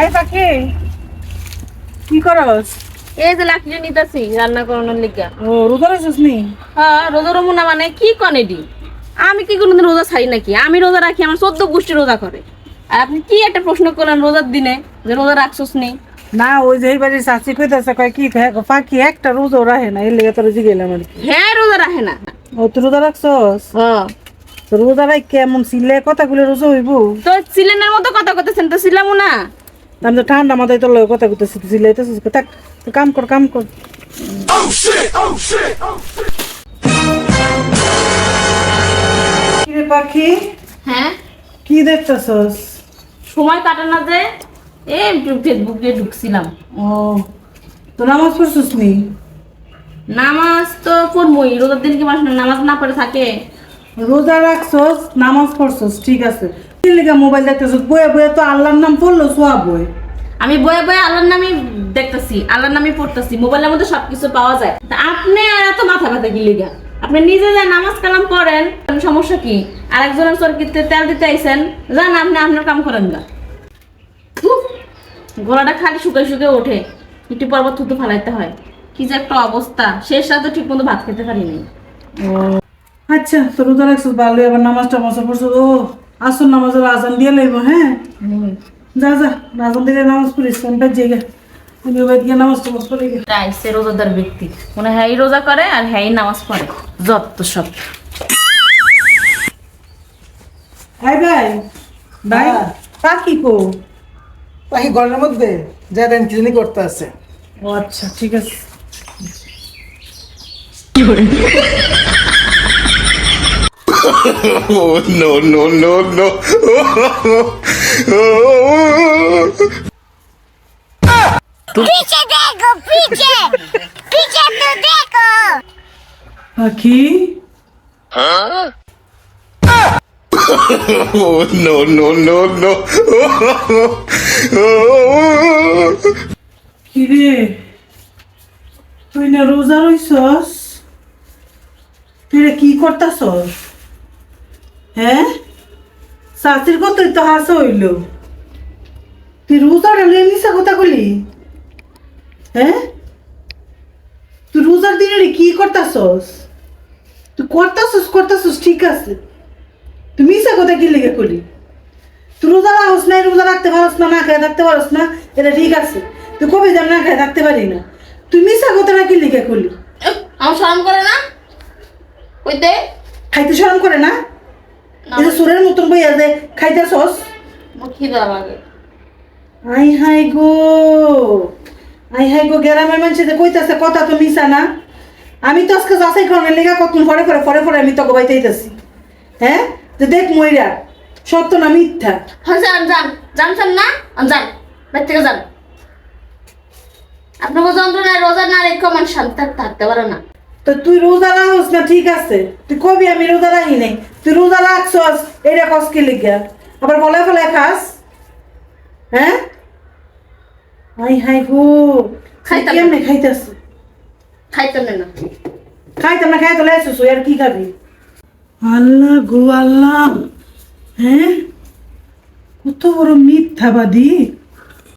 এই পাখি কি করস? এই যে লাকড়ি নিতেছি রান্না করানোর লিগা। ও রোজা রেছিস নি? হ্যাঁ রোজা রমুনা মানে কি কনেডি আমি কি কোনোদিন রোজা ছাড়ি নাকি? আমি রোজা রাখি আমার চোদ্দ গোষ্ঠী রোজা করে। আর আপনি কি একটা প্রশ্ন করলেন রোজার দিনে যে রোজা রাখছস নি? না ওই যে এইবারে চাচি কইতাছে কয় কি পাখি একটা রোজও রাখে না এর লেগে তোর জিগেলাম আর কি। হ্যাঁ রোজা রাখে না। ও তুই রোজা রাখছস? হ্যাঁ। তো রোজা রাখ কেমন সিলে কথাগুলো রোজা হইব? তো সিলেনের মতো কথা করতেছেন তো ছিলামও না। আমি তো ঠান্ডা মাথায় তোর লগে কথা কইতেছি তুই সিলাইতেছিস থাক কাম কর কাম কর। পাখি? হ্যাঁ? কি দেখতেছস? সময় কাটে না যে এ ফেসবুক দিয়ে ঢুকছিলাম। ও তো নামাজ পড়ছিস নি? নামাজ তো পড়বই রোজার দিন কি মানুষ নামাজ না পড়ে থাকে? রোজা রাখছস নামাজ পড়ছস ঠিক আছে। কি লেগে মোবাইল দেখতেছস বয়ে বয়ে তো আল্লাহর নাম পড়ল সোয়া বই। আমি বয়ে বয়ে আল্লাহর নামই দেখতেছি আল্লাহর নামই পড়তেছি মোবাইলের মধ্যে সবকিছু পাওয়া যায়। তা আপনি আর এত মাথা ব্যথা কি লিগা? আপনি নিজে যা নামাজ কালাম পড়েন সমস্যা কি? আরেকজনের চরকিতে তেল দিতে আইছেন যান আপনি আপনার কাম করেন না গলাটা খালি শুকাই শুকে ওঠে একটু পর পর থুতু ফালাইতে হয়। কি যে একটা অবস্থা শেষ রাতে ঠিক মতো ভাত খেতে পারিনি। আচ্ছা তোর তো রোজা রাখছস ভালো এবার নামাজ টামাজ পড়ছস ও আসুন নামাজের আজান দিয়ে লইব হ্যাঁ? যা যা আজান দিলে নামাজ পড়িস কোনটা জায়গা আমি ওই গিয়ে নামাজ টামাজ পড়ে। গে তাই সে রোজাদার ব্যক্তি। মনে হ্যাঁ রোজা করে আর হ্যাঁ নামাজ পড়ে। যত সব। হাই ভাই ভাই হ্যাঁ। পাখি কো? পাখি ঘরের মধ্যে যা দেন কি করতে আছে। ও আচ্ছা ঠিক আছে। No, no, no, no. Oh, Piche Deco, piche! Piche do Deco! Aqui? Hã? Ah! Oh, no, no, no, no. Oh, oh, oh. Kiri, tu ainda usar os sós? Ter aqui corta sós. হ্যাঁ? শাস্তির কতই তো হাস হইল। তুই রোজা রে মিশা কথা বলি হ্যাঁ? তুই রোজার দিনে কি করতাছস? তুই করতাছস করতাছস ঠিক আছে। তুই মিশা কথা কি লেগে করলি তুই রোজা রাখস না রোজা রাখতে পারস না না খেয়ে থাকতে পারস না এটা ঠিক আছে। তুই কবে যাম না খেয়ে থাকতে পারি না। তুই মিশা কথাটা কি লিখে করলি আমার শরম করে না? দে খাইতে শরম করে না? এই সুরের মতন বইয়া যে খাইতে সস খিদা লাগে। আই হাই গো আই হাই গো গ্রামের মানুষে যে কইতাছে কথা তো মিশা না। আমি তো আজকে যাচাই কারণে লেগা কত ফরে ফরে ফরে ফরে আমি তোকে বাইতেইতেছি হ্যাঁ? যে দেখ মইরা সত্য না মিথ্যা? হ্যাঁ যান যান জানছেন না? যান বাইর থেকে যান। আপনাকে যন্ত্রণায় রোজা না রেখে মানুষ শান্তি থাকতে পারে না। তো তুই রোজা রাখস না ঠিক আছে। তুই কবি আমি রোজা রাখি নাই। তুই রোজা রাখছস এটা কস কি লিখা আবার ফলে ফলে খাস। হ্যাঁ? হাই হাই গো খাইতাম। কেমনে খাইতেছ খাইতে না। খাইতাম না খাইতে লাইছিস আর কি খাবি? আল্লাহ গো আল্লাহ। হ্যাঁ? কত বড় মিথ্যাবাদী।